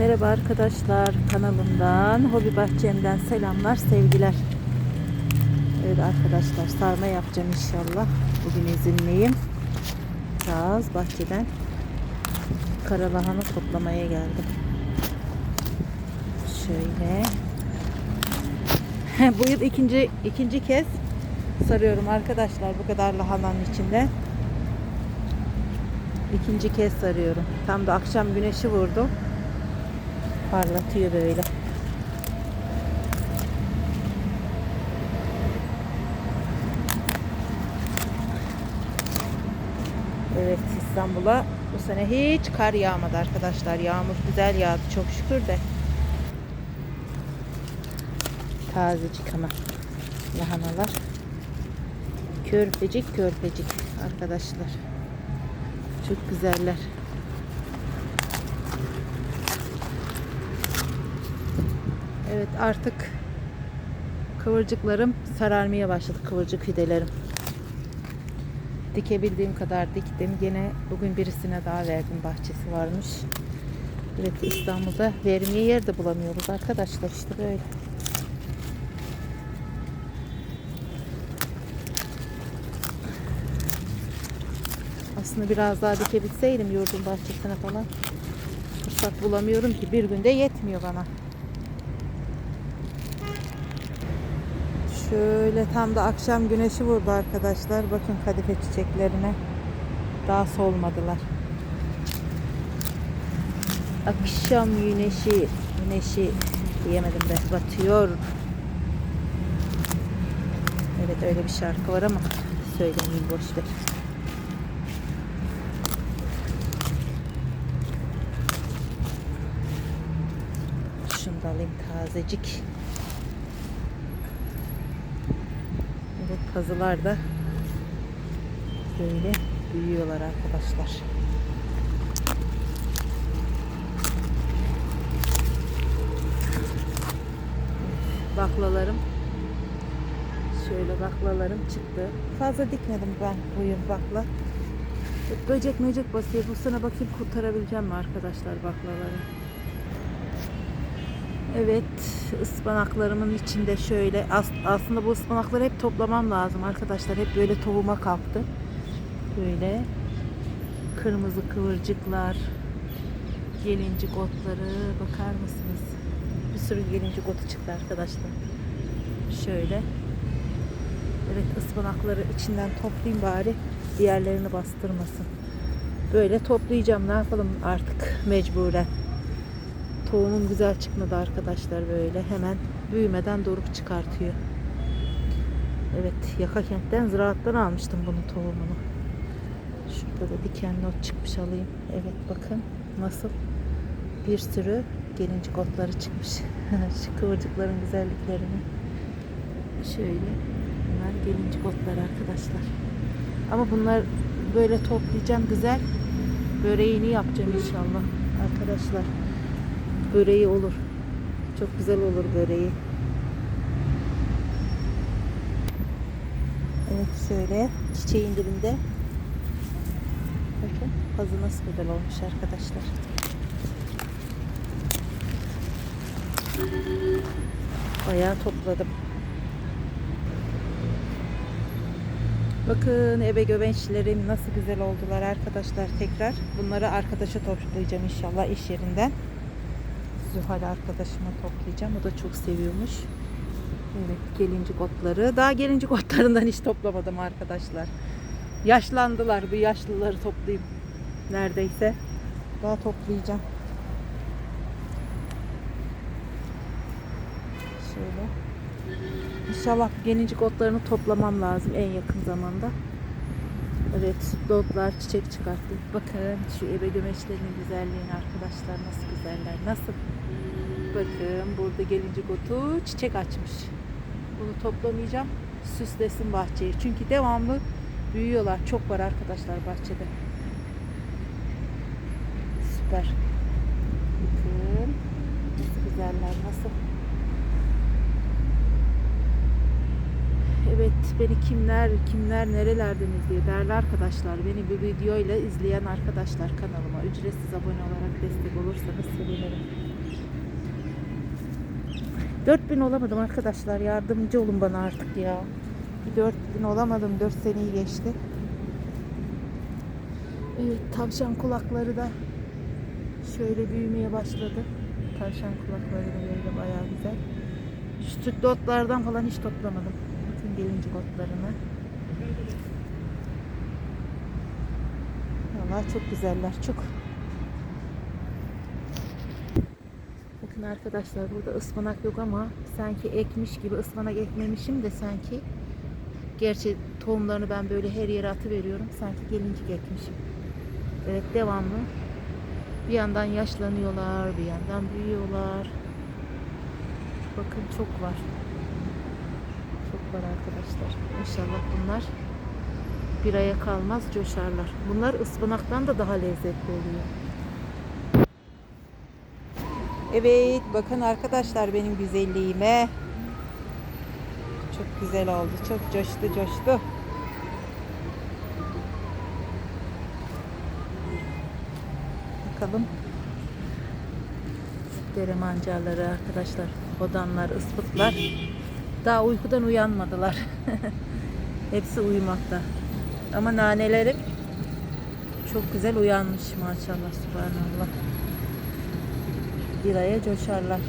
Merhaba arkadaşlar kanalımdan, hobi bahçemden selamlar, sevgiler. Evet arkadaşlar sarma yapacağım inşallah. Bugün izinliyim. Biraz bahçeden karalahana toplamaya geldim. Şöyle. Bu yıl ikinci ikinci kez sarıyorum arkadaşlar bu kadar lahananın içinde. İkinci kez sarıyorum. Tam da akşam güneşi vurdu. Parlatıyor böyle. Evet İstanbul'a bu sene hiç kar yağmadı arkadaşlar. Yağmur güzel yağdı çok şükür de. Tazecik ama lahanalar. Körpecik körpecik arkadaşlar. Çok güzeller. Evet artık kıvırcıklarım sararmaya başladı. Kıvırcık fidelerim. Dikebildiğim kadar diktim. Gene bugün birisine daha verdim. Bahçesi varmış. Evet İstanbul'da vermeye yer de bulamıyoruz arkadaşlar. işte böyle. Aslında biraz daha dikebilseydim yurdun bahçesine falan. Fırsat bulamıyorum ki. Bir günde yetmiyor bana. Şöyle tam da akşam güneşi vurdu arkadaşlar. Bakın kadife çiçeklerine. Daha solmadılar. Akşam güneşi, güneşi diyemedim de batıyor. Evet öyle bir şarkı var ama söylemeyeyim boş ver. Şunu da alayım tazecik. Evet pazılar da böyle büyüyorlar arkadaşlar. Baklalarım şöyle baklalarım çıktı. Fazla dikmedim ben bu yıl bakla. Böcek möcek basıyor. Bu sene bakayım kurtarabileceğim mi arkadaşlar baklaları. Evet, ıspanaklarımın içinde şöyle as- aslında bu ıspanakları hep toplamam lazım arkadaşlar. Hep böyle tohuma kalktı. Böyle kırmızı kıvırcıklar, gelincik otları bakar mısınız? Bir sürü gelincik otu çıktı arkadaşlar. Şöyle. Evet ıspanakları içinden toplayayım bari diğerlerini bastırmasın. Böyle toplayacağım ne yapalım artık mecburen. Tohumum güzel çıkmadı arkadaşlar böyle. Hemen büyümeden doruk çıkartıyor. Evet Yaka kentten ziraattan almıştım bunun tohumunu. Şurada da dikenli ot çıkmış alayım. Evet bakın nasıl bir sürü gelincik otları çıkmış. Şu kıvırcıkların güzelliklerini. Şöyle bunlar gelincik otlar arkadaşlar. Ama bunlar böyle toplayacağım güzel. Böreğini yapacağım inşallah arkadaşlar böreği olur. Çok güzel olur böreği. Evet şöyle çiçeğin dibinde. Bakın pazı nasıl güzel olmuş arkadaşlar. Bayağı topladım. Bakın ebe göbençlerim nasıl güzel oldular arkadaşlar tekrar. Bunları arkadaşa toplayacağım inşallah iş yerinden. Zuhal arkadaşıma toplayacağım. O da çok seviyormuş. Evet gelincik otları. Daha gelincik otlarından hiç toplamadım arkadaşlar. Yaşlandılar. Bu yaşlıları toplayayım. Neredeyse. Daha toplayacağım. Şöyle. İnşallah gelincik otlarını toplamam lazım en yakın zamanda. Evet sütlü otlar çiçek çıkarttı. Bakın şu ebe gömeçlerinin güzelliğini arkadaşlar nasıl güzeller. Nasıl? Bakın burada gelincik otu çiçek açmış. Bunu toplamayacağım. Süslesin bahçeyi. Çünkü devamlı büyüyorlar. Çok var arkadaşlar bahçede. Süper. Bakın. Nasıl güzeller. Nasıl? Evet beni kimler kimler nerelerden izliyor değerli arkadaşlar. Beni bu videoyla izleyen arkadaşlar kanalıma ücretsiz abone olarak destek olursanız sevinirim. 4000 olamadım arkadaşlar. Yardımcı olun bana artık ya. Bir 4000 olamadım. 4 seneyi geçti. Evet tavşan kulakları da şöyle büyümeye başladı. Tavşan kulakları da böyle bayağı güzel. Türk otlardan falan hiç toplamadım. Gelincik otlarını. Vallahi çok güzeller. Çok. Bakın arkadaşlar burada ıspanak yok ama sanki ekmiş gibi ıspanak ekmemişim de sanki gerçi tohumlarını ben böyle her yere atı veriyorum. Sanki gelincik ekmişim. Evet devamlı. Bir yandan yaşlanıyorlar, bir yandan büyüyorlar. Bakın çok var. Var arkadaşlar. İnşallah bunlar bir aya kalmaz coşarlar. Bunlar ıspanaktan da daha lezzetli oluyor. Evet bakın arkadaşlar benim güzelliğime. Çok güzel oldu. Çok coştu coştu. Bakalım. Dere mancarları arkadaşlar. Odanlar, ıspıtlar. Daha uykudan uyanmadılar. Hepsi uyumakta. Ama nanelerim çok güzel uyanmış maşallah subhanallah. Bir aya coşarlar.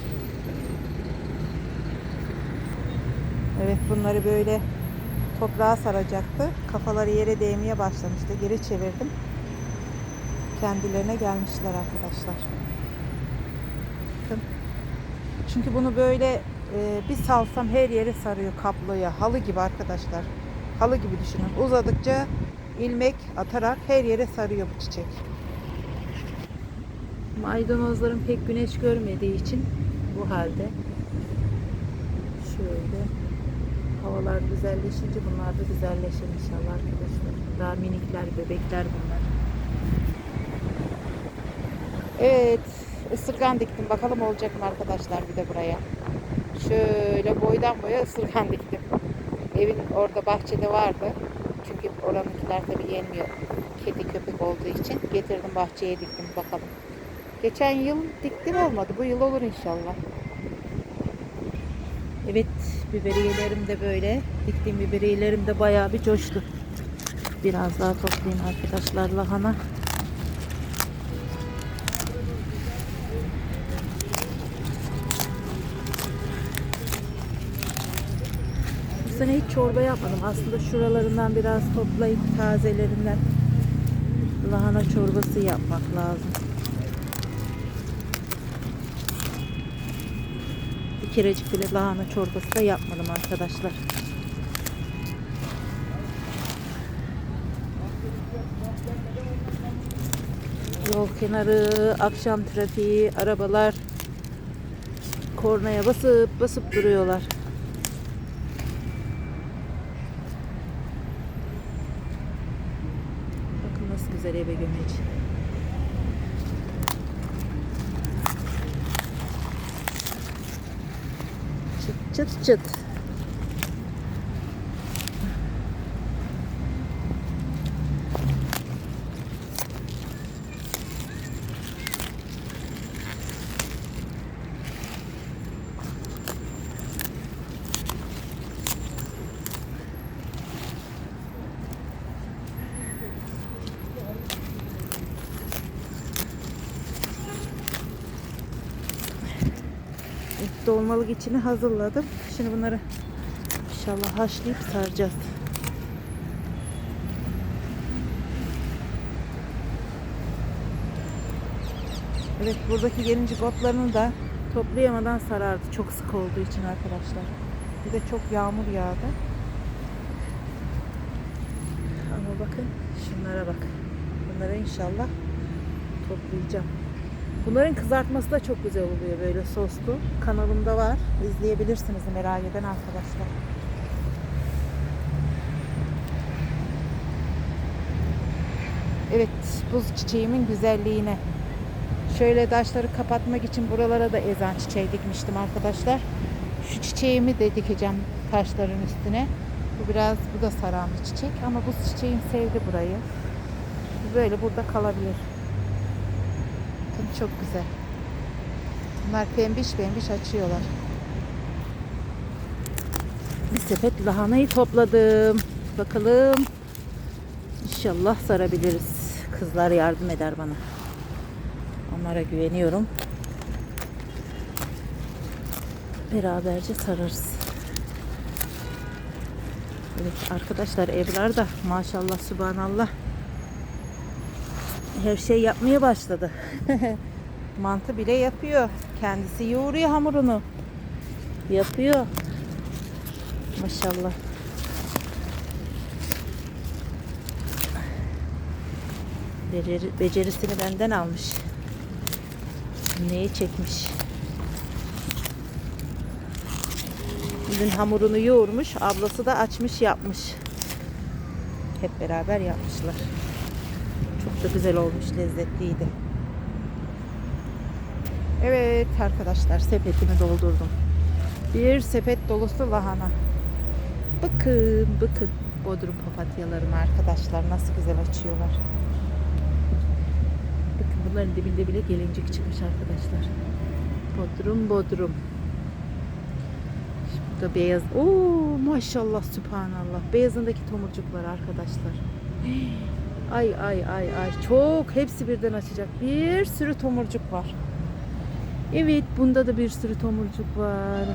Evet bunları böyle toprağa saracaktı. Kafaları yere değmeye başlamıştı. Geri çevirdim. Kendilerine gelmişler arkadaşlar. Bakın. Çünkü bunu böyle e, bir salsam her yere sarıyor kaplıya. Halı gibi arkadaşlar. Halı gibi düşünün. Uzadıkça ilmek atarak her yere sarıyor bu çiçek. Maydanozların pek güneş görmediği için bu halde. Şöyle. Havalar güzelleşince bunlar da güzelleşir inşallah arkadaşlar. Daha minikler, bebekler bunlar. Evet. ısırgan diktim. Bakalım olacak mı arkadaşlar bir de buraya. Şöyle boydan boya ısırgan diktim. Evin orada bahçede vardı. Çünkü oranınkiler tabii yenmiyor. Kedi köpek olduğu için getirdim bahçeye diktim bakalım. Geçen yıl diktim olmadı. Bu yıl olur inşallah. Evet biberiyelerim de böyle. Diktiğim biberiyelerim de bayağı bir coştu. Biraz daha toplayayım arkadaşlar lahana. Sene hiç çorba yapmadım. Aslında şuralarından biraz toplayıp tazelerinden lahana çorbası yapmak lazım. Bir kerecik bile lahana çorbası da yapmadım arkadaşlar. Yol kenarı, akşam trafiği, arabalar kornaya basıp basıp duruyorlar. Nasıl güzel ebe gömeci. Çıt çıt çıt. Dolmalık içini hazırladım. Şimdi bunları inşallah haşlayıp saracağız. Evet buradaki gelincik otlarını da toplayamadan sarardı. Çok sık olduğu için arkadaşlar. Bir de çok yağmur yağdı. Ama bakın şunlara bak. Bunları inşallah toplayacağım. Bunların kızartması da çok güzel oluyor böyle soslu. Kanalımda var. İzleyebilirsiniz merak eden arkadaşlar. Evet, buz çiçeğimin güzelliğine. Şöyle taşları kapatmak için buralara da ezan çiçeği dikmiştim arkadaşlar. Şu çiçeğimi de dikeceğim taşların üstüne. Bu biraz, bu da saran bir çiçek ama buz çiçeğim sevdi burayı. Böyle burada kalabilir. Bakın çok güzel. Bunlar pembiş pembiş açıyorlar. Bir sepet lahanayı topladım. Bakalım. İnşallah sarabiliriz. Kızlar yardım eder bana. Onlara güveniyorum. Beraberce sararız. Evet arkadaşlar Ebrar da maşallah subhanallah her şey yapmaya başladı. Mantı bile yapıyor. Kendisi yoğuruyor hamurunu. Yapıyor. Maşallah. Beceri, becerisini benden almış. Neyi çekmiş? Dün hamurunu yoğurmuş, ablası da açmış yapmış. Hep beraber yapmışlar. Çok da güzel olmuş, lezzetliydi. Evet arkadaşlar sepetimi doldurdum. Bir sepet dolusu lahana. Bakın bakın bodrum papatyalarım arkadaşlar nasıl güzel açıyorlar. Bakın bunların dibinde bile gelincik çıkmış arkadaşlar. Bodrum bodrum. Burada beyaz. Oo maşallah subhanallah. Beyazındaki tomurcuklar arkadaşlar. Ay ay ay ay çok hepsi birden açacak. Bir sürü tomurcuk var. Evet bunda da bir sürü tomurcuk var.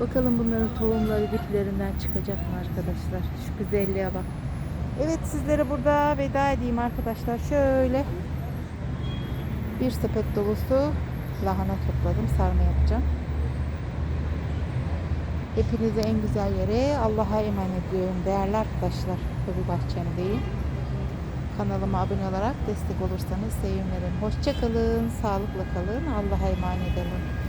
Bakalım bunların tohumları diplerinden çıkacak mı arkadaşlar? Şu güzelliğe bak. Evet sizlere burada veda edeyim arkadaşlar. Şöyle bir sepet dolusu lahana topladım. Sarma yapacağım. Hepinizi en güzel yere Allah'a emanet ediyorum değerli arkadaşlar. Hobi bahçemdeyim. Kanalıma abone olarak destek olursanız sevinirim. Hoşça kalın, sağlıkla kalın. Allah'a emanet olun.